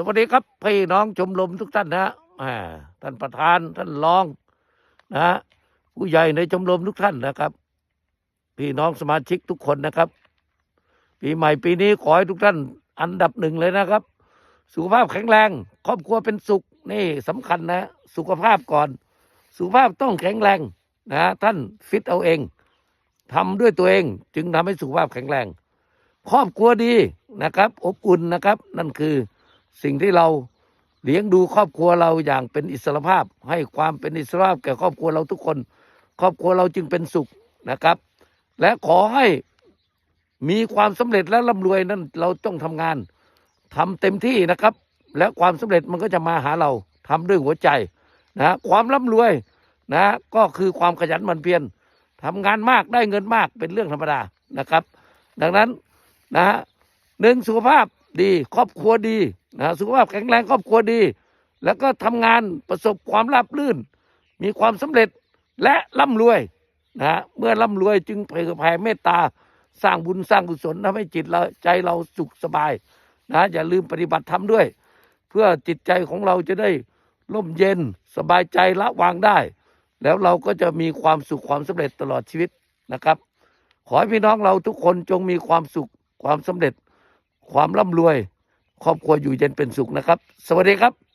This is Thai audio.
สวัสดีครับพี่น้องชมรมทุกท่านนะท่านประธานท่านรองนะฮะผู้ใหญ่ในชมรมทุกท่านนะครับ พี่น้องสมาชิกทุกคนนะครับ ปีใหม่ปีนี้ขอให้ทุกท่านอันดับหนึ่งเลยนะครับ สุขภาพแข็งแรง ครอบครัวเป็นสุขนี่สำคัญนะ สุขภาพก่อน สุขภาพต้องแข็งแรงนะท่านฟิตเอาเองทำด้วยตัวเอง จึงทำให้สุขภาพแข็งแรง ครอบครัวดีนะครับ อบอุ่นนะครับ นั่นคือ สิ่งที่เราเลี้ยงดูครอบครัวเราอย่างเป็นอิสรภาพ ให้ความเป็นอิสรภาพแก่ครอบครัวเราทุกคน ครอบครัวเราจึงเป็นสุขนะครับ และขอให้มีความสำเร็จและร่ำรวยนั้นเราต้องทำงานทำเต็มที่นะครับ และความสำเร็จมันก็จะมาหาเราทำด้วยหัวใจนะความร่ำรวยนะก็คือความขยันหมั่นเพียรทำงานมากได้เงินมากเป็นเรื่องธรรมดานะครับ ดังนั้นนะฮะหนึ่งสุขภาพดีครอบครัวดี นะสุขภาพแข็งแรงครอบครัวดี แล้วก็ทำงานประสบความราบรื่น มีความสำเร็จและร่ำรวยนะฮะเมื่อร่ำรวยจึงเผยแผ่เมตตาสร้างบุญสร้างกุศลทำให้จิตเราใจเราสุขสบายนะอย่าลืมปฏิบัติธรรมด้วย เพื่อจิตใจของเราจะได้ร่มเย็นสบายใจละวางได้ แล้วเราก็จะมีความสุขความสำเร็จตลอดชีวิตนะครับ ขอให้พี่น้องเราทุกคนจงมีความสุขความสำเร็จ ความร่ำรวย ครอบครัวอยู่เย็นเป็นสุขนะครับ สวัสดีครับ